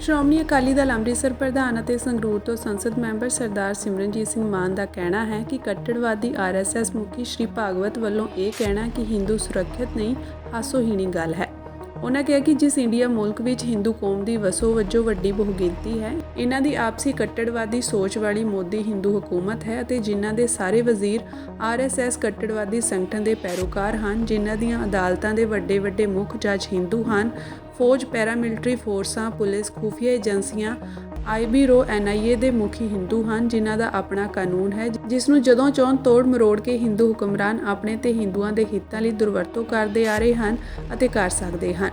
ਸ਼੍ਰੋਮਣੀ ਅਕਾਲੀ ਦਲ ਅੰਮ੍ਰਿਤਸਰ ਪ੍ਰਧਾਨ ਅਤੇ ਸੰਗਰੂਰ ਤੋਂ ਸੰਸਦ ਮੈਂਬਰ ਸਰਦਾਰ ਸਿਮਰਨਜੀਤ ਸਿੰਘ ਮਾਨ ਦਾ ਕਹਿਣਾ ਹੈ ਕਿ ਕੱਟੜਵਾਦੀ ਆਰਐਸਐਸ ਮੁਖੀ ਸ਼੍ਰੀ ਭਾਗਵਤ ਵੱਲੋਂ ਇਹ ਕਹਿਣਾ ਕਿ ਹਿੰਦੂ ਸੁਰੱਖਿਅਤ ਨਹੀਂ, ਹਾਸੋਹੀਣੀ ਗੱਲ ਹੈ। ਉਹਨਾਂ ਕਿਹਾ ਕਿ ਜਿਸ ਇੰਡੀਆ ਮੁਲਕ ਵਿੱਚ ਹਿੰਦੂ ਕੌਮ ਦੀ ਵਸੋਂ ਵਜੋਂ ਵੱਡੀ ਬਹੁਗਿਣਤੀ ਹੈ ਇਹਨਾਂ ਦੀ ਆਪਸੀ ਕੱਟੜਵਾਦੀ ਸੋਚ ਵਾਲੀ ਮੋਦੀ ਹਿੰਦੂ ਹਕੂਮਤ ਹੈ ਅਤੇ ਜਿਨ੍ਹਾਂ ਦੇ ਸਾਰੇ ਵਜ਼ੀਰ ਆਰਐਸਐਸ ਕੱਟੜਵਾਦੀ ਸੰਗਠਨ ਦੇ ਪੈਰੋਕਾਰ ਹਨ, ਜਿਨ੍ਹਾਂ ਦੀਆਂ ਅਦਾਲਤਾਂ ਦੇ ਵੱਡੇ ਵੱਡੇ ਮੁੱਖ ਜੱਜ ਹਿੰਦੂ ਹਨ ਫੌਜ ਪੈਰਾਮਿਲਟਰੀ ਫੋਰਸਾਂ, ਪੁਲਿਸ, ਖੂਫੀਆ ਏਜੰਸੀਆਂ ਆਈਬੀਰੋ ਐਨਆਈਏ ਦੇ ਮੁਖੀ ਹਿੰਦੂ ਹਨ, ਜਿਨ੍ਹਾਂ ਦਾ ਆਪਣਾ ਕਾਨੂੰਨ ਹੈ, ਜਿਸ ਨੂੰ ਜਦੋਂ ਚਾਹੁਣ ਤੋੜ ਮਰੋੜ ਕੇ ਹਿੰਦੂ ਹੁਕਮਰਾਨ ਆਪਣੇ ਤੇ ਹਿੰਦੂਆਂ ਦੇ ਹਿੱਤਾਂ ਲਈ ਦੁਰਵਰਤੋਂ ਕਰਦੇ ਆ ਰਹੇ ਹਨ ਅਤੇ ਕਰ ਸਕਦੇ ਹਨ।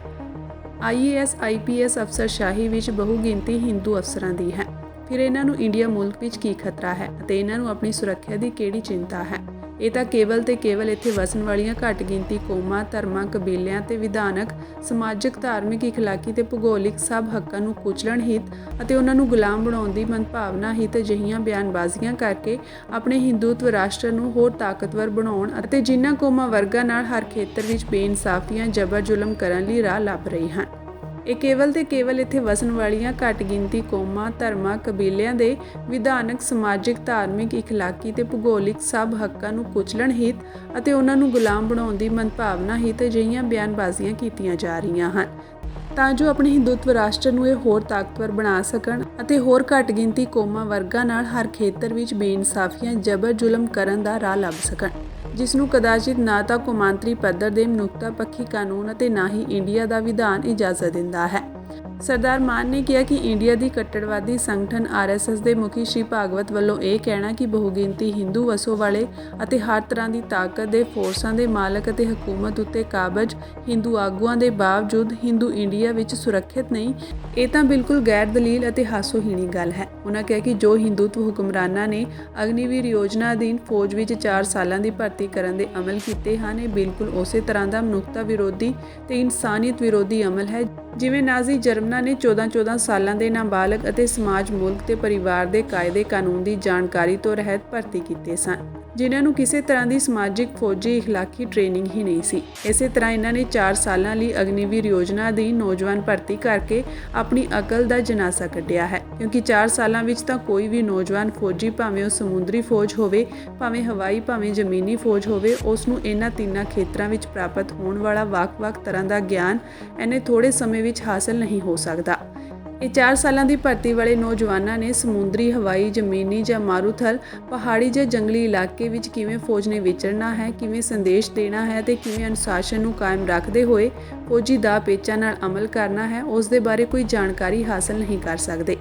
ਆਈਏਐਸ ਆਈਪੀਐਸ ਅਫਸਰਸ਼ਾਹੀ ਵਿੱਚ ਬਹੁ ਗਿਣਤੀ ਹਿੰਦੂ ਅਫਸਰਾਂ ਦੀ ਹੈ। ਫਿਰ ਇਹਨਾਂ ਨੂੰ ਇੰਡੀਆ ਮੁਲਕ ਵਿੱਚ ਕੀ ਖਤਰਾ ਹੈ ਅਤੇ ਇਹਨਾਂ ਨੂੰ ਆਪਣੀ ਸੁਰੱਖਿਆ ਦੀ ਕਿਹੜੀ ਚਿੰਤਾ ਹੈ? ਇਹ ਤਾਂ ਕੇਵਲ ਤੇ ਕੇਵਲ ਇੱਥੇ ਵਸਣ ਵਾਲੀਆਂ ਘੱਟ ਗਿਣਤੀ ਕੌਮਾਂ, ਧਰਮਾਂ, ਕਬੀਲਿਆਂ ਤੇ ਵਿਧਾਨਕ, ਸਮਾਜਿਕ, ਧਾਰਮਿਕ, ਇਖਲਾਕੀ ਤੇ ਭੂਗੋਲਿਕ ਸਭ ਹੱਕਾਂ ਨੂੰ ਕੁਚਲਣ ਹਿੱਤ ਅਤੇ ਉਹਨਾਂ ਨੂੰ ਗੁਲਾਮ ਬਣਾਉਣ ਦੀ ਮਨਭਾਵਨਾ ਹਿੱਤ ਅਜਿਹੀਆਂ ਬਿਆਨਬਾਜ਼ੀਆਂ ਕਰਕੇ ਆਪਣੇ ਹਿੰਦੂਤਵ ਰਾਸ਼ਟਰ ਨੂੰ ਹੋਰ ਤਾਕਤਵਰ ਬਣਾਉਣ ਅਤੇ ਜਿਨ੍ਹਾਂ ਕੌਮਾਂ ਵਰਗਾਂ ਨਾਲ ਹਰ ਖੇਤਰ ਵਿੱਚ ਬੇਇਨਸਾਫੀਆਂ ਜ਼ਬਰ ਜ਼ੁਲਮ ਕਰਨ ਲਈ ਰਾਹ ਲੱਭ ਰਹੀ ਹਨ। ਇਹ ਕੇਵਲ ਤੇ ਕੇਵਲ ਇੱਥੇ ਵਸਣ ਵਾਲੀਆਂ ਘੱਟ ਗਿਣਤੀ ਕੌਮਾਂ, ਧਰਮਾਂ, ਕਬੀਲਿਆਂ ਦੇ ਵਿਧਾਨਕ, ਸਮਾਜਿਕ, ਧਾਰਮਿਕ, ਇਖਲਾਕੀ ਤੇ ਭੂਗੋਲਿਕ ਸਭ ਹੱਕਾਂ ਨੂੰ ਕੁਚਲਣ ਹਿੱਤ ਅਤੇ ਉਹਨਾਂ ਨੂੰ ਗੁਲਾਮ ਬਣਾਉਣ ਦੀ ਮਨਭਾਵਨਾ ਹਿੱਤ ਅਜਿਹੀਆਂ ਬਿਆਨਬਾਜ਼ੀਆਂ ਕੀਤੀਆਂ ਜਾ ਰਹੀਆਂ ਹਨ। ਤਾਂ ਜੋ ਆਪਣੇ ਹਿੰਦੂਤਵ ਰਾਸ਼ਟਰ ਨੂੰ ਇਹ ਹੋਰ ਤਾਕਤਵਰ ਬਣਾ ਸਕਣ ਅਤੇ ਹੋਰ ਘੱਟ ਗਿਣਤੀ ਕੌਮਾਂ ਵਰਗਾਂ ਨਾਲ ਹਰ ਖੇਤਰ ਵਿੱਚ ਬੇਇਨਸਾਫੀਆਂ ਜ਼ਬਰ ਜ਼ੁਲਮ ਕਰਨ ਦਾ ਰਾਹ ਲੱਭ ਸਕਣ। ਜਿਸ ਨੂੰ ਕਦਾਚਿਤ ਨਾ ਤਾਂ ਕੌਮਾਂਤਰੀ ਪੱਧਰ ਦੇ ਮਨੁੱਖਤਾ ਪੱਖੀ ਕਾਨੂੰਨ ਅਤੇ ਨਾ ਹੀ ਇੰਡੀਆ ਦਾ ਵਿਧਾਨ ਇਜਾਜ਼ਤ ਦਿੰਦਾ ਹੈ। ਸਰਦਾਰ ਮਾਨ ਨੇ ਕਿਹਾ ਕਿ ਇੰਡੀਆ ਦੀ ਕੱਟੜਵਾਦੀ ਸੰਗਠਨ ਆਰਐਸਐਸ ਦੇ ਮੁਖੀ ਸ਼੍ਰੀ ਭਾਗਵਤ ਵੱਲੋਂ ਇਹ ਕਹਿਣਾ ਕਿ ਬਹੁਗਿਣਤੀ ਹਿੰਦੂ ਵਸੋਂ ਵਾਲੇ ਅਤੇ ਹਰ ਤਰ੍ਹਾਂ ਦੀ ਤਾਕਤ ਦੇ ਫੋਰਸਾਂ ਦੇ ਮਾਲਕ ਅਤੇ ਹਕੂਮਤ ਉੱਤੇ ਕਾਬਜ ਹਿੰਦੂ ਆਗੂਆਂ ਦੇ ਬਾਵਜੂਦ ਹਿੰਦੂ ਇੰਡੀਆ ਵਿੱਚ ਸੁਰੱਖਿਅਤ ਨਹੀਂ, ਇਹ ਤਾਂ ਬਿਲਕੁਲ ਗੈਰ ਦਲੀਲ ਅਤੇ ਹਾਸੋਹੀਣੀ ਗੱਲ ਹੈ। ਉਹਨਾਂ ਕਿਹਾ ਕਿ ਜੋ ਹਿੰਦੂਤਵ ਹੁਕਮਰਾਨਾਂ ਨੇ ਅਗਨੀਵੀਰ ਯੋਜਨਾ ਅਧੀਨ ਫੌਜ ਵਿੱਚ 4 ਸਾਲਾਂ ਦੀ ਭਰਤੀ ਕਰਨ ਦੇ ਅਮਲ ਕੀਤੇ ਹਨ, ਇਹ ਬਿਲਕੁਲ ਉਸੇ ਤਰ੍ਹਾਂ ਦਾ ਮਨੁੱਖਤਾ ਵਿਰੋਧੀ ਤੇ ਇਨਸਾਨੀਅਤ ਵਿਰੋਧੀ ਅਮਲ ਹੈ, ਜਿਵੇਂ ਨਾਜ਼ੀ ਜਰਮਨਾ ਨੇ 14-14 ਸਾਲਾਂ ਦੇ ਨਾਬਾਲਗ ਅਤੇ ਸਮਾਜ ਮੁਲਕ ਤੇ ਪਰਿਵਾਰ ਦੇ ਕਾਇਦੇ ਕਾਨੂੰਨ ਦੀ ਜਾਣਕਾਰੀ ਤੋਂ ਰਹਿਤ ਭਰਤੀ ਕੀਤੇ ਸਨ। ਜਿਨ੍ਹਾਂ ਨੂੰ ਕਿਸੇ ਤਰ੍ਹਾਂ ਦੀ ਸਮਾਜਿਕ, ਫੌਜੀ, ਇਖਲਾਕੀ ਟ੍ਰੇਨਿੰਗ ਹੀ ਨਹੀਂ ਸੀ। ਇਸੇ ਤਰ੍ਹਾਂ ਇਹਨਾਂ ਨੇ 4 ਸਾਲਾਂ ਲਈ ਅਗਨੀਵੀਰ ਯੋਜਨਾ ਦੀ ਨੌਜਵਾਨ ਭਰਤੀ ਕਰਕੇ ਆਪਣੀ ਅਕਲ ਦਾ ਜਨਾਸਾ ਕੱਢਿਆ ਹੈ। ਕਿਉਂਕਿ 4 ਸਾਲਾਂ ਵਿੱਚ ਤਾਂ ਕੋਈ ਵੀ ਨੌਜਵਾਨ ਫੌਜੀ ਭਾਵੇਂ ਉਹ ਸਮੁੰਦਰੀ ਫੌਜ ਹੋਵੇ, ਭਾਵੇਂ ਹਵਾਈ, ਭਾਵੇਂ ਜ਼ਮੀਨੀ ਫੌਜ ਹੋਵੇ ਉਸ ਨੂੰ ਇਹਨਾਂ ਤਿੰਨਾਂ ਖੇਤਰਾਂ ਵਿੱਚ ਪ੍ਰਾਪਤ ਹੋਣ ਵਾਲਾ ਵੱਖ-ਵੱਖ ਤਰ੍ਹਾਂ ਦਾ ਗਿਆਨ ਇਹਨੇ ਥੋੜੇ ਸਮੇਂ ਵਿੱਚ ਹਾਸਲ ਨਹੀਂ ਹੋ ਸਕਦਾ। ਇਹ 4 ਸਾਲਾਂ ਦੀ ਭਰਤੀ ਵਾਲੇ ਨੌਜਵਾਨਾਂ ਨੇ ਸਮੁੰਦਰੀ ਹਵਾਈ ਜ਼ਮੀਨੀ ਜਾਂ ਮਾਰੂਥਲ, ਪਹਾੜੀ ਜਾਂ ਜੰਗਲੀ ਇਲਾਕੇ ਵਿੱਚ ਕਿਵੇਂ ਫੌਜ ਨੇ ਵਿਚਰਨਾ ਹੈ, ਕਿਵੇਂ ਸੰਦੇਸ਼ ਦੇਣਾ ਹੈ ਤੇ ਕਿਵੇਂ ਅਨੁਸ਼ਾਸਨ ਨੂੰ ਕਾਇਮ ਰੱਖਦੇ ਹੋਏ ਫੌਜੀ ਦਾ ਪੇਚਾ ਨਾਲ ਅਮਲ ਕਰਨਾ ਹੈ, ਉਸ ਦੇ ਬਾਰੇ ਕੋਈ ਜਾਣਕਾਰੀ ਹਾਸਲ ਨਹੀਂ ਕਰ ਸਕਦੇ।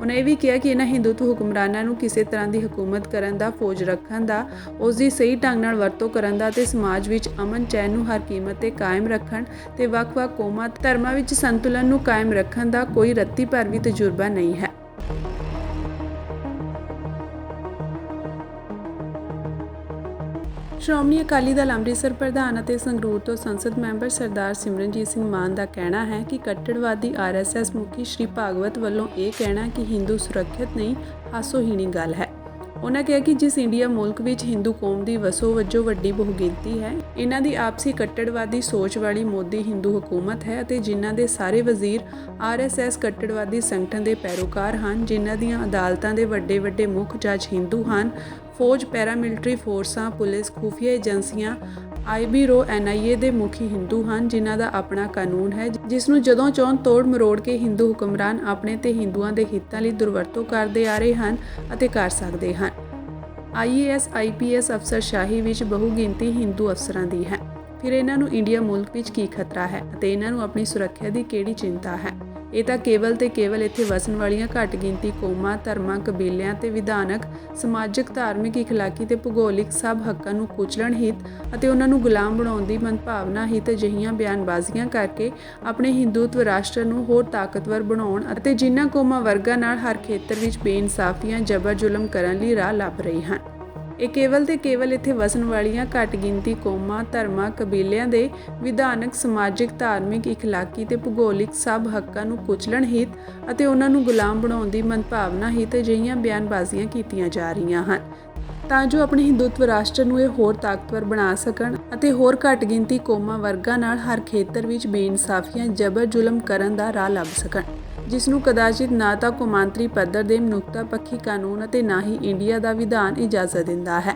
ਉਹਨਾਂ ਇਹ ਵੀ ਕਿਹਾ ਕਿ ਇਹਨਾਂ ਹਿੰਦੂਤਵ ਹੁਕਮਰਾਨਾਂ ਨੂੰ ਕਿਸੇ ਤਰ੍ਹਾਂ ਦੀ ਹਕੂਮਤ ਕਰਨ ਦਾ, ਫੌਜ ਰੱਖਣ ਦਾ, ਉਸ ਦੀ ਸਹੀ ਢੰਗ ਨਾਲ ਵਰਤੋਂ ਕਰਨ ਦਾ ਤੇ ਸਮਾਜ ਵਿੱਚ ਅਮਨ ਚੈਨ ਨੂੰ ਹਰ ਕੀਮਤ ਤੇ ਕਾਇਮ ਰੱਖਣ ਤੇ ਵੱਖ-ਵੱਖ ਕੌਮਾਂ, ਧਰਮਾਂ ਵਿੱਚ ਸੰਤੁਲਨ ਨੂੰ ਕਾਇਮ ਰੱਖਣ ਦਾ ਕੋਈ ਰੱਤੀ ਭਰ ਵੀ ਤਜਰਬਾ ਨਹੀਂ ਹੈ। ਸ਼੍ਰੋਮਣੀ ਅਕਾਲੀ ਦਲ ਅੰਮ੍ਰਿਤਸਰ ਪ੍ਰਧਾਨ ਅਤੇ ਸੰਗਰੂਰ ਤੋਂ ਸੰਸਦ ਮੈਂਬਰ ਸਰਦਾਰ ਸਿਮਰਨਜੀਤ ਸਿੰਘ ਮਾਨ ਦਾ ਕਹਿਣਾ ਹੈ ਕਿ ਕੱਟੜਵਾਦੀ ਆਰਐਸਐਸ ਮੁਖੀ ਸ਼੍ਰੀ ਭਾਗਵਤ ਵੱਲੋਂ ਇਹ ਕਹਿਣਾ ਕਿ ਹਿੰਦੂ ਸੁਰੱਖਿਅਤ ਨਹੀਂ, ਹਾਸੋਹੀਣੀ ਗੱਲ ਹੈ। ਉਹਨਾਂ ਕਿਹਾ ਕਿ ਜਿਸ ਇੰਡੀਆ ਮੁਲਕ ਵਿੱਚ ਹਿੰਦੂ ਕੌਮ ਦੀ ਵਸੋ ਵਜੋਂ ਵੱਡੀ ਬਹੁਗਿਣਤੀ ਹੈ ਇਹਨਾਂ ਦੀ ਆਪਸੀ ਕੱਟੜਵਾਦੀ ਸੋਚ ਵਾਲੀ ਮੋਦੀ ਹਿੰਦੂ ਹਕੂਮਤ ਹੈ ਅਤੇ ਜਿਨ੍ਹਾਂ ਦੇ ਸਾਰੇ ਵਜ਼ੀਰ ਆਰਐਸਐਸ ਕੱਟੜਵਾਦੀ ਸੰਗਠਨ ਦੇ ਪੈਰੋਕਾਰ ਹਨ, ਜਿਨ੍ਹਾਂ ਦੀਆਂ ਅਦਾਲਤਾਂ ਦੇ ਵੱਡੇ ਵੱਡੇ ਮੁੱਖ ਜੱਜ ਹਿੰਦੂ ਹਨ ਫੌਜ ਪੈਰਾਮਿਲਟਰੀ ਫੋਰਸਾਂ, ਪੁਲਿਸ, ਖੂਫੀਆ ਏਜੰਸੀਆਂ ਆਈਬੀਰੋ ਐਨਆਈਏ ਦੇ ਮੁਖੀ ਹਿੰਦੂ ਹਨ, ਜਿਨ੍ਹਾਂ ਦਾ ਆਪਣਾ ਕਾਨੂੰਨ ਹੈ, ਜਿਸ ਨੂੰ ਜਦੋਂ ਚਾਹੁਣ ਤੋੜ ਮਰੋੜ ਕੇ ਹਿੰਦੂ ਹੁਕਮਰਾਨ ਆਪਣੇ ਤੇ ਹਿੰਦੂਆਂ ਦੇ ਹਿੱਤਾਂ ਲਈ ਦੁਰਵਰਤੋਂ ਕਰਦੇ ਆ ਰਹੇ ਹਨ ਅਤੇ ਕਰ ਸਕਦੇ ਹਨ। ਆਈਏਐਸ ਆਈਪੀਐਸ ਅਫਸਰਸ਼ਾਹੀ ਵਿੱਚ ਬਹੁ ਗਿਣਤੀ ਹਿੰਦੂ ਅਫਸਰਾਂ ਦੀ ਹੈ। ਫਿਰ ਇਹਨਾਂ ਨੂੰ ਇੰਡੀਆ ਮੁਲਕ ਵਿੱਚ ਕੀ ਖਤਰਾ ਹੈ ਅਤੇ ਇਹਨਾਂ ਨੂੰ ਆਪਣੀ ਸੁਰੱਖਿਆ ਦੀ ਕਿਹੜੀ ਚਿੰਤਾ ਹੈ? ਇਹ ਤਾਂ ਕੇਵਲ ਤੇ ਕੇਵਲ ਇੱਥੇ ਵਸਣ ਵਾਲੀਆਂ ਘੱਟ ਗਿਣਤੀ ਕੌਮਾਂ, ਧਰਮਾਂ, ਕਬੀਲਿਆਂ ਤੇ ਵਿਧਾਨਕ, ਸਮਾਜਿਕ, ਧਾਰਮਿਕ, ਇਖਲਾਕੀ ਤੇ ਭੂਗੋਲਿਕ ਸਭ ਹੱਕਾਂ ਨੂੰ ਕੁਚਲਣ ਹਿੱਤ ਅਤੇ ਉਹਨਾਂ ਨੂੰ ਗੁਲਾਮ ਬਣਾਉਣ ਦੀ ਮਨਭਾਵਨਾ ਹਿੱਤ ਅਜਿਹੀਆਂ ਬਿਆਨਬਾਜ਼ੀਆਂ ਕਰਕੇ ਆਪਣੇ ਹਿੰਦੂਤਵ ਰਾਸ਼ਟਰ ਨੂੰ ਹੋਰ ਤਾਕਤਵਰ ਬਣਾਉਣ ਅਤੇ ਜਿਨ੍ਹਾਂ ਕੌਮਾਂ ਵਰਗਾਂ ਨਾਲ ਹਰ ਖੇਤਰ ਵਿੱਚ ਬੇਇਨਸਾਫੀਆਂ ਜ਼ਬਰ ਜ਼ੁਲਮ ਕਰਨ ਲਈ ਰਾਹ ਲੱਭ ਰਹੀ ਹਨ। ਇਹ ਕੇਵਲ ਤੇ ਕੇਵਲ ਇੱਥੇ ਵਸਣ ਵਾਲੀਆਂ ਘੱਟ ਗਿਣਤੀ ਕੌਮਾਂ, ਧਰਮਾਂ, ਕਬੀਲਿਆਂ ਦੇ ਵਿਧਾਨਕ, ਸਮਾਜਿਕ, ਧਾਰਮਿਕ, ਇਖਲਾਕੀ ਤੇ ਭੂਗੋਲਿਕ ਸਭ ਹੱਕਾਂ ਨੂੰ ਕੁਚਲਣ ਹਿੱਤ ਅਤੇ ਉਹਨਾਂ ਨੂੰ ਗੁਲਾਮ ਬਣਾਉਣ ਦੀ ਮਨਭਾਵਨਾ ਹਿੱਤ ਅਜਿਹੀਆਂ ਬਿਆਨਬਾਜ਼ੀਆਂ ਕੀਤੀਆਂ ਜਾ ਰਹੀਆਂ ਹਨ। ਤਾਂ ਜੋ ਆਪਣੇ ਹਿੰਦੂਤਵ ਰਾਸ਼ਟਰ ਨੂੰ ਇਹ ਹੋਰ ਤਾਕਤਵਰ ਬਣਾ ਸਕਣ ਅਤੇ ਹੋਰ ਘੱਟ ਗਿਣਤੀ ਕੌਮਾਂ ਵਰਗਾਂ ਨਾਲ ਹਰ ਖੇਤਰ ਵਿੱਚ ਬੇਇਨਸਾਫੀਆਂ ਜ਼ਬਰ ਜ਼ੁਲਮ ਕਰਨ ਦਾ ਰਾਹ ਲੱਭ ਸਕਣ। ਜਿਸ ਨੂੰ ਕਦਾਚਿਤ ਨਾ ਤਾਂ ਕੌਮਾਂਤਰੀ ਪੱਧਰ ਦੇ ਮਨੁੱਖਤਾ ਪੱਖੀ ਕਾਨੂੰਨ ਅਤੇ ਨਾ ਹੀ ਇੰਡੀਆ ਦਾ ਵਿਧਾਨ ਇਜਾਜ਼ਤ ਦਿੰਦਾ ਹੈ।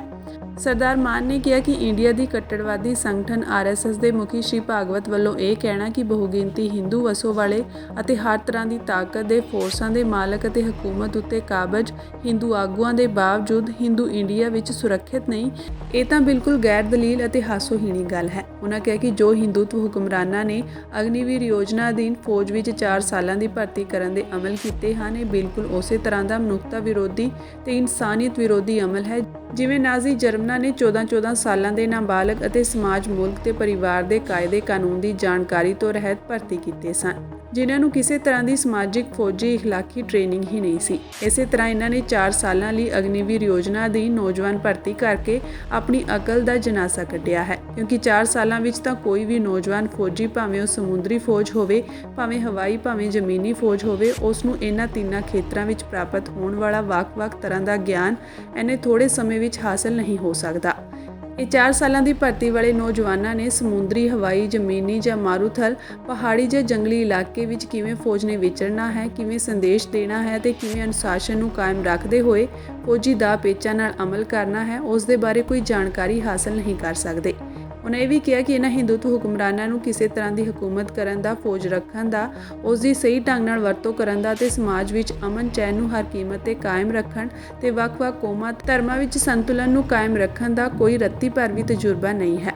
ਸਰਦਾਰ ਮਾਨ ਨੇ ਕਿਹਾ ਕਿ ਇੰਡੀਆ ਦੀ ਕੱਟੜਵਾਦੀ ਸੰਗਠਨ ਆਰਐਸਐਸ ਦੇ ਮੁਖੀ ਸ਼੍ਰੀ ਭਾਗਵਤ ਵੱਲੋਂ ਇਹ ਕਹਿਣਾ ਕਿ ਬਹੁਗਿਣਤੀ ਹਿੰਦੂ ਵਸੋਂ ਵਾਲੇ ਅਤੇ ਹਰ ਤਰ੍ਹਾਂ ਦੀ ਤਾਕਤ ਦੇ ਫੋਰਸਾਂ ਦੇ ਮਾਲਕ ਅਤੇ ਹਕੂਮਤ ਉੱਤੇ ਕਾਬਜ ਹਿੰਦੂ ਆਗੂਆਂ ਦੇ ਬਾਵਜੂਦ ਹਿੰਦੂ ਇੰਡੀਆ ਵਿੱਚ ਸੁਰੱਖਿਅਤ ਨਹੀਂ, ਇਹ ਤਾਂ ਬਿਲਕੁਲ ਗੈਰ ਦਲੀਲ ਅਤੇ ਹਾਸੋਹੀਣੀ ਗੱਲ ਹੈ। ਉਹਨਾਂ ਕਿਹਾ ਕਿ ਜੋ ਹਿੰਦੂਤਵ ਹੁਕਮਰਾਨਾਂ ਨੇ ਅਗਨੀਵੀਰ ਯੋਜਨਾ ਅਧੀਨ ਫੌਜ ਵਿੱਚ 4 ਸਾਲਾਂ ਦੀ ਭਰਤੀ ਕਰਨ ਦੇ ਅਮਲ ਕੀਤੇ ਹਨ, ਇਹ ਬਿਲਕੁਲ ਉਸੇ ਤਰ੍ਹਾਂ ਦਾ ਮਨੁੱਖਤਾ ਵਿਰੋਧੀ ਤੇ ਇਨਸਾਨੀਅਤ ਵਿਰੋਧੀ ਅਮਲ ਹੈ ਜਿਵੇਂ ਨਾਜ਼ੀ ਜਰਮਨਾ ਨੇ 14-14 ਸਾਲਾਂ ਦੇ ਨਾਬਾਲਗ ਅਤੇ ਸਮਾਜ ਮੁਲਕ ਤੇ ਪਰਿਵਾਰ ਦੇ ਕਾਇਦੇ ਕਾਨੂੰਨ ਦੀ ਜਾਣਕਾਰੀ ਤੋਂ ਰਹਿਤ ਭਰਤੀ ਕੀਤੇ ਸਨ। ਜਿਨ੍ਹਾਂ ਨੂੰ ਕਿਸੇ ਤਰ੍ਹਾਂ ਦੀ ਸਮਾਜਿਕ, ਫੌਜੀ, ਇਖਲਾਕੀ ਟ੍ਰੇਨਿੰਗ ਹੀ ਨਹੀਂ ਸੀ। ਇਸੇ ਤਰ੍ਹਾਂ ਇਹਨਾਂ ਨੇ 4 ਸਾਲਾਂ ਲਈ ਅਗਨੀਵੀਰ ਯੋਜਨਾ ਦੀ ਨੌਜਵਾਨ ਭਰਤੀ ਕਰਕੇ ਆਪਣੀ ਅਕਲ ਦਾ ਜਨਾਸਾ ਕੱਢਿਆ ਹੈ। ਕਿਉਂਕਿ 4 ਸਾਲਾਂ ਵਿੱਚ ਤਾਂ ਕੋਈ ਵੀ ਨੌਜਵਾਨ ਫੌਜੀ ਭਾਵੇਂ ਉਹ ਸਮੁੰਦਰੀ ਫੌਜ ਹੋਵੇ, ਭਾਵੇਂ ਹਵਾਈ, ਭਾਵੇਂ ਜ਼ਮੀਨੀ ਫੌਜ ਹੋਵੇ ਉਸ ਨੂੰ ਇਹਨਾਂ ਤਿੰਨਾਂ ਖੇਤਰਾਂ ਵਿੱਚ ਪ੍ਰਾਪਤ ਹੋਣ ਵਾਲਾ ਵੱਖ-ਵੱਖ ਤਰ੍ਹਾਂ ਦਾ ਗਿਆਨ ਇਹਨੇ ਥੋੜੇ ਸਮੇਂ ਵਿੱਚ ਹਾਸਲ ਨਹੀਂ ਹੋ ਸਕਦਾ। ਇਹ 4 ਸਾਲਾਂ ਦੀ ਭਰਤੀ ਵਾਲੇ ਨੌਜਵਾਨਾਂ ਨੇ ਸਮੁੰਦਰੀ ਹਵਾਈ ਜ਼ਮੀਨੀ ਜਾਂ ਮਾਰੂਥਲ, ਪਹਾੜੀ ਜਾਂ ਜੰਗਲੀ ਇਲਾਕੇ ਵਿੱਚ ਕਿਵੇਂ ਫੌਜ ਨੇ ਵਿਚਰਨਾ ਹੈ, ਕਿਵੇਂ ਸੰਦੇਸ਼ ਦੇਣਾ ਹੈ ਤੇ ਕਿਵੇਂ ਅਨੁਸ਼ਾਸਨ ਨੂੰ ਕਾਇਮ ਰੱਖਦੇ ਹੋਏ ਫੌਜੀ ਦਾ ਪੇਚਾ ਨਾਲ ਅਮਲ ਕਰਨਾ ਹੈ, ਉਸ ਦੇ ਬਾਰੇ ਕੋਈ ਜਾਣਕਾਰੀ ਹਾਸਲ ਨਹੀਂ ਕਰ ਸਕਦੇ। ਉਹਨਾਂ ਇਹ ਵੀ ਕਿਹਾ ਕਿ ਇਹਨਾਂ ਹਿੰਦੂਤਵ ਹੁਕਮਰਾਨਾਂ ਨੂੰ ਕਿਸੇ ਤਰ੍ਹਾਂ ਦੀ ਹਕੂਮਤ ਕਰਨ ਦਾ, ਫੌਜ ਰੱਖਣ ਦਾ, ਉਸ ਦੀ ਸਹੀ ਢੰਗ ਨਾਲ ਵਰਤੋਂ ਕਰਨ ਦਾ ਤੇ ਸਮਾਜ ਵਿੱਚ ਅਮਨ ਚੈਨ ਨੂੰ ਹਰ ਕੀਮਤ ਤੇ ਕਾਇਮ ਰੱਖਣ ਤੇ ਵੱਖ-ਵੱਖ ਕੌਮਾਂ, ਧਰਮਾਂ ਵਿੱਚ ਸੰਤੁਲਨ ਨੂੰ ਕਾਇਮ ਰੱਖਣ ਦਾ ਕੋਈ ਰੱਤੀ ਭਰ ਵੀ ਤਜਰਬਾ ਨਹੀਂ ਹੈ।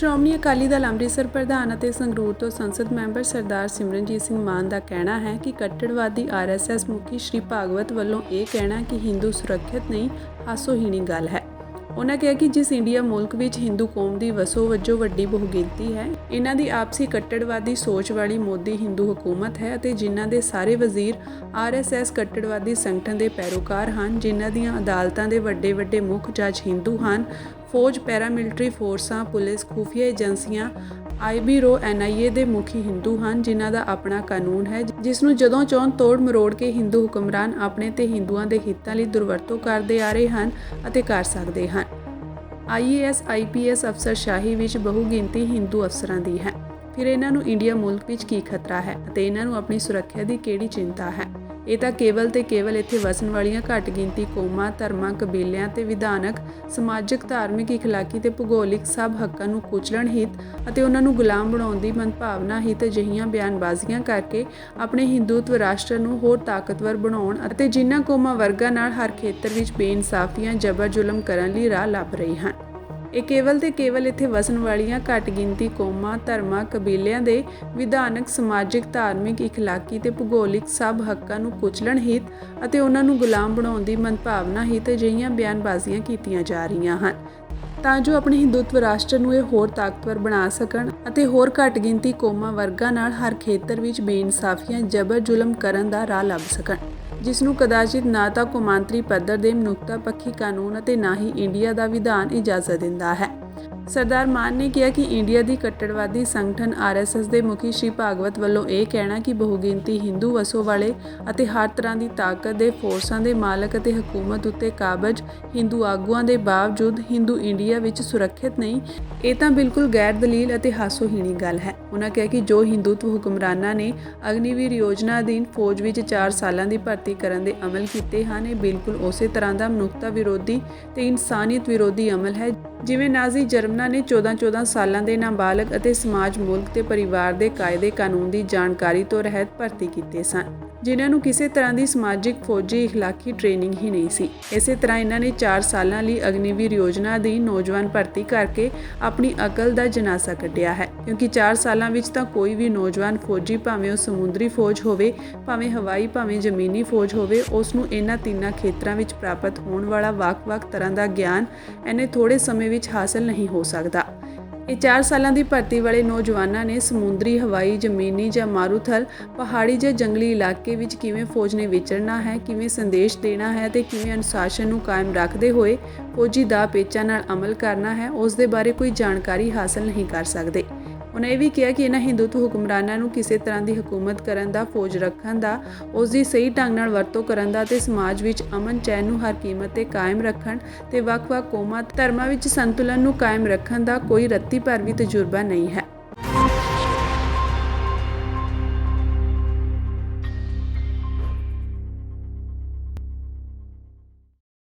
ਸ਼੍ਰੋਮਣੀ ਅਕਾਲੀ ਦਲ ਅੰਮ੍ਰਿਤਸਰ ਪ੍ਰਧਾਨ ਅਤੇ ਸੰਗਰੂਰ ਤੋਂ ਸੰਸਦ ਮੈਂਬਰ ਸਰਦਾਰ ਸਿਮਰਨਜੀਤ ਸਿੰਘ ਮਾਨ ਦਾ ਕਹਿਣਾ ਹੈ ਕਿ ਕੱਟੜਵਾਦੀ ਆਰਐਸਐਸ ਮੁਖੀ ਸ਼੍ਰੀ ਭਾਗਵਤ ਵੱਲੋਂ ਇਹ ਕਹਿਣਾ ਕਿ ਹਿੰਦੂ ਸੁਰੱਖਿਅਤ ਨਹੀਂ, ਹਾਸੋਹੀਣੀ ਗੱਲ ਹੈ। ਉਹਨਾਂ ਕਿਹਾ ਕਿ ਜਿਸ ਇੰਡੀਆ ਮੁਲਕ ਵਿੱਚ ਹਿੰਦੂ ਕੌਮ ਦੀ ਵਸੋ ਵਜੋਂ ਵੱਡੀ ਬਹੁਗਿਣਤੀ ਹੈ ਇਹਨਾਂ ਦੀ ਆਪਸੀ ਕੱਟੜਵਾਦੀ ਸੋਚ ਵਾਲੀ ਮੋਦੀ ਹਿੰਦੂ ਹਕੂਮਤ ਹੈ ਅਤੇ ਜਿਨ੍ਹਾਂ ਦੇ ਸਾਰੇ ਵਜ਼ੀਰ ਆਰਐਸਐਸ ਕੱਟੜਵਾਦੀ ਸੰਗਠਨ ਦੇ ਪੈਰੋਕਾਰ ਹਨ, ਜਿਨ੍ਹਾਂ ਦੀਆਂ ਅਦਾਲਤਾਂ ਦੇ ਵੱਡੇ ਵੱਡੇ ਮੁੱਖ ਜੱਜ ਹਿੰਦੂ ਹਨ ਫੌਜ ਪੈਰਾਮਿਲਟਰੀ ਫੋਰਸਾਂ, ਪੁਲਿਸ, ਖੂਫੀਆ ਏਜੰਸੀਆਂ ਆਈਬੀਰੋ ਐਨਆਈਏ ਦੇ ਮੁਖੀ ਹਿੰਦੂ ਹਨ, ਜਿਨ੍ਹਾਂ ਦਾ ਆਪਣਾ ਕਾਨੂੰਨ ਹੈ, ਜਿਸ ਨੂੰ ਜਦੋਂ ਚਾਹਣ ਤੋੜ ਮਰੋੜ ਕੇ ਹਿੰਦੂ ਹੁਕਮਰਾਨ ਆਪਣੇ ਤੇ ਹਿੰਦੂਆਂ ਦੇ ਹਿੱਤਾਂ ਲਈ ਦੁਰਵਰਤੋਂ ਕਰਦੇ ਆ ਰਹੇ ਹਨ ਅਤੇ ਕਰ ਸਕਦੇ ਹਨ। ਆਈਏਐਸ ਆਈਪੀਐਸ ਅਫਸਰਸ਼ਾਹੀ ਵਿੱਚ ਬਹੁਗਿਣਤੀ ਹਿੰਦੂ ਅਫਸਰਾਂ ਦੀ ਹੈ। ਫਿਰ ਇਹਨਾਂ ਨੂੰ ਇੰਡੀਆ ਮੁਲਕ ਵਿੱਚ ਕੀ ਖਤਰਾ ਹੈ ਅਤੇ ਇਹਨਾਂ ਨੂੰ ਆਪਣੀ ਸੁਰੱਖਿਆ ਦੀ ਕਿਹੜੀ ਚਿੰਤਾ ਹੈ? ਇਹ ਤਾਂ ਕੇਵਲ ਤੇ ਕੇਵਲ ਇੱਥੇ ਵਸਣ ਵਾਲੀਆਂ ਘੱਟ ਗਿਣਤੀ ਕੌਮਾਂ, ਧਰਮਾਂ, ਕਬੀਲਿਆਂ ਤੇ ਵਿਧਾਨਕ, ਸਮਾਜਿਕ, ਧਾਰਮਿਕ, ਇਖਲਾਕੀ ਤੇ ਭੂਗੋਲਿਕ ਸਭ ਹੱਕਾਂ ਨੂੰ ਕੁਚਲਣ ਹਿੱਤ ਅਤੇ ਉਹਨਾਂ ਨੂੰ ਗੁਲਾਮ ਬਣਾਉਣ ਦੀ ਮਨਭਾਵਨਾ ਹਿੱਤ ਅਜਿਹੀਆਂ ਬਿਆਨਬਾਜ਼ੀਆਂ ਕਰਕੇ ਆਪਣੇ ਹਿੰਦੂਤਵ ਰਾਸ਼ਟਰ ਨੂੰ ਹੋਰ ਤਾਕਤਵਰ ਬਣਾਉਣ ਅਤੇ ਜਿਨ੍ਹਾਂ ਕੌਮਾਂ ਵਰਗਾਂ ਨਾਲ ਹਰ ਖੇਤਰ ਵਿੱਚ ਬੇਇਨਸਾਫੀਆਂ ਜ਼ਬਰ ਜ਼ੁਲਮ ਕਰਨ ਲਈ ਰਾਹ ਲੱਭ ਰਹੀ ਹਨ। ਇਹ ਕੇਵਲ ਤੇ ਕੇਵਲ ਇੱਥੇ ਵਸਣ ਵਾਲੀਆਂ ਘੱਟ ਗਿਣਤੀ ਕੌਮਾਂ, ਧਰਮਾਂ, ਕਬੀਲਿਆਂ ਦੇ ਵਿਧਾਨਕ, ਸਮਾਜਿਕ, ਧਾਰਮਿਕ, ਇਖਲਾਕੀ ਤੇ ਭੂਗੋਲਿਕ ਸਭ ਹੱਕਾਂ ਨੂੰ ਕੁਚਲਣ ਹਿੱਤ ਅਤੇ ਉਹਨਾਂ ਨੂੰ ਗੁਲਾਮ ਬਣਾਉਣ ਦੀ ਮਨਭਾਵਨਾ ਹਿੱਤ ਅਜਿਹੀਆਂ ਬਿਆਨਬਾਜ਼ੀਆਂ ਕੀਤੀਆਂ ਜਾ ਰਹੀਆਂ ਹਨ। ਤਾਂ ਜੋ ਆਪਣੇ ਹਿੰਦੂਤਵ ਰਾਸ਼ਟਰ ਨੂੰ ਇਹ ਹੋਰ ਤਾਕਤਵਰ ਬਣਾ ਸਕਣ ਅਤੇ ਹੋਰ ਘੱਟ ਗਿਣਤੀ ਕੌਮਾਂ ਵਰਗਾਂ ਨਾਲ ਹਰ ਖੇਤਰ ਵਿੱਚ ਬੇਇਨਸਾਫੀਆਂ ਜ਼ਬਰ ਜ਼ੁਲਮ ਕਰਨ ਦਾ ਰਾਹ ਲੱਭ ਸਕਣ। ਜਿਸ ਨੂੰ ਕਦਾਚਿਤ ਨਾ ਤਾਂ ਕੌਮਾਂਤਰੀ ਪੱਧਰ ਦੇ ਮਨੁੱਖਤਾ ਪੱਖੀ ਕਾਨੂੰਨ ਅਤੇ ਨਾ ਹੀ ਇੰਡੀਆ ਦਾ ਵਿਧਾਨ ਇਜਾਜ਼ਤ ਦਿੰਦਾ ਹੈ। ਸਰਦਾਰ ਮਾਨ ਨੇ ਕਿਹਾ ਕਿ ਇੰਡੀਆ ਦੀ ਕੱਟੜਵਾਦੀ ਸੰਗਠਨ ਆਰਐਸਐਸ ਦੇ ਮੁਖੀ ਸ਼੍ਰੀ ਭਾਗਵਤ ਵੱਲੋਂ ਇਹ ਕਹਿਣਾ ਕਿ ਬਹੁਗਿਣਤੀ ਹਿੰਦੂ ਵਸੋਂ ਵਾਲੇ ਅਤੇ ਹਰ ਤਰ੍ਹਾਂ ਦੀ ਤਾਕਤ ਦੇ ਫੋਰਸਾਂ ਦੇ ਮਾਲਕ ਅਤੇ ਹਕੂਮਤ ਉੱਤੇ ਕਾਬਜ ਹਿੰਦੂ ਆਗੂਆਂ ਦੇ ਬਾਵਜੂਦ ਹਿੰਦੂ ਇੰਡੀਆ ਵਿੱਚ ਸੁਰੱਖਿਅਤ ਨਹੀਂ, ਇਹ ਤਾਂ ਬਿਲਕੁਲ ਗੈਰ ਦਲੀਲ ਅਤੇ ਹਾਸੋਹੀਣੀ ਗੱਲ ਹੈ। ਉਹਨਾਂ ਕਿਹਾ ਕਿ ਜੋ ਹਿੰਦੂਤਵ ਹੁਕਮਰਾਨਾਂ ਨੇ ਅਗਨੀਵੀਰ ਯੋਜਨਾ ਅਧੀਨ ਫੌਜ ਵਿੱਚ 4 ਸਾਲਾਂ ਦੀ ਭਰਤੀ ਕਰਨ ਦੇ ਅਮਲ ਕੀਤੇ ਹਨ, ਇਹ ਬਿਲਕੁਲ ਉਸੇ ਤਰ੍ਹਾਂ ਦਾ ਮਨੁੱਖਤਾ ਵਿਰੋਧੀ ਤੇ ਇਨਸਾਨੀਅਤ ਵਿਰੋਧੀ ਅਮਲ ਹੈ, ਜਿਵੇਂ ਨਾਜ਼ੀ ਜਰਮਨਾ ਨੇ 14-14 ਸਾਲਾਂ ਦੇ ਨਾਬਾਲਗ ਅਤੇ ਸਮਾਜ ਮੁਲਕ ਤੇ ਪਰਿਵਾਰ ਦੇ ਕਾਇਦੇ ਕਾਨੂੰਨ ਦੀ ਜਾਣਕਾਰੀ ਤੋਂ ਰਹਿਤ ਭਰਤੀ ਕੀਤੇ ਸਨ। ਜਿਨ੍ਹਾਂ ਨੂੰ ਕਿਸੇ ਤਰ੍ਹਾਂ ਦੀ ਸਮਾਜਿਕ, ਫੌਜੀ, ਇਖਲਾਕੀ ਟ੍ਰੇਨਿੰਗ ਹੀ ਨਹੀਂ ਸੀ। ਇਸੇ ਤਰ੍ਹਾਂ ਇਹਨਾਂ ਨੇ 4 ਸਾਲਾਂ ਲਈ ਅਗਨੀਵੀਰ ਯੋਜਨਾ ਦੀ ਨੌਜਵਾਨ ਭਰਤੀ ਕਰਕੇ ਆਪਣੀ ਅਕਲ ਦਾ ਜਨਾਸਾ ਕੱਢਿਆ ਹੈ। ਕਿਉਂਕਿ 4 ਸਾਲਾਂ ਵਿੱਚ ਤਾਂ ਕੋਈ ਵੀ ਨੌਜਵਾਨ ਫੌਜੀ ਭਾਵੇਂ ਉਹ ਸਮੁੰਦਰੀ ਫੌਜ ਹੋਵੇ, ਭਾਵੇਂ ਹਵਾਈ, ਭਾਵੇਂ ਜ਼ਮੀਨੀ ਫੌਜ ਹੋਵੇ ਉਸ ਨੂੰ ਇਹਨਾਂ ਤਿੰਨਾਂ ਖੇਤਰਾਂ ਵਿੱਚ ਪ੍ਰਾਪਤ ਹੋਣ ਵਾਲਾ ਵੱਖ-ਵੱਖ ਤਰ੍ਹਾਂ ਦਾ ਗਿਆਨ ਇਹਨੇ ਥੋੜੇ ਸਮੇਂ ਵਿੱਚ ਹਾਸਲ ਨਹੀਂ ਹੋ ਸਕਦਾ। ਇਹ 4 ਸਾਲਾਂ ਦੀ ਭਰਤੀ ਵਾਲੇ ਨੌਜਵਾਨਾਂ ਨੇ ਸਮੁੰਦਰੀ ਹਵਾਈ ਜ਼ਮੀਨੀ ਜਾਂ ਮਾਰੂਥਲ, ਪਹਾੜੀ ਜਾਂ ਜੰਗਲੀ ਇਲਾਕੇ ਵਿੱਚ ਕਿਵੇਂ ਫੌਜ ਨੇ ਵਿਚਰਨਾ ਹੈ, ਕਿਵੇਂ ਸੰਦੇਸ਼ ਦੇਣਾ ਹੈ ਤੇ ਕਿਵੇਂ ਅਨੁਸ਼ਾਸਨ ਨੂੰ ਕਾਇਮ ਰੱਖਦੇ ਹੋਏ ਫੌਜੀ ਦਾ ਪੇਚਾ ਨਾਲ ਅਮਲ ਕਰਨਾ ਹੈ, ਉਸ ਦੇ ਬਾਰੇ ਕੋਈ ਜਾਣਕਾਰੀ ਹਾਸਲ ਨਹੀਂ ਕਰ ਸਕਦੇ। ਉਹਨਾਂ ਇਹ ਵੀ ਕਿਹਾ ਕਿ ਇਹਨਾਂ ਹਿੰਦੂਤਵ ਹੁਕਮਰਾਨਾਂ ਨੂੰ ਕਿਸੇ ਤਰ੍ਹਾਂ ਦੀ ਹਕੂਮਤ ਕਰਨ ਦਾ, ਫੌਜ ਰੱਖਣ ਦਾ, ਉਸ ਦੀ ਸਹੀ ਢੰਗ ਨਾਲ ਵਰਤੋਂ ਕਰਨ ਦਾ ਤੇ ਸਮਾਜ ਵਿੱਚ ਅਮਨ ਚੈਨ ਨੂੰ ਹਰ ਕੀਮਤ ਤੇ ਕਾਇਮ ਰੱਖਣ ਤੇ ਵੱਖ-ਵੱਖ ਕੌਮਾਂ, ਧਰਮਾਂ ਵਿੱਚ ਸੰਤੁਲਨ ਨੂੰ ਕਾਇਮ ਰੱਖਣ ਦਾ ਕੋਈ ਰੱਤੀ ਭਰ ਵੀ ਤਜਰਬਾ ਨਹੀਂ ਹੈ।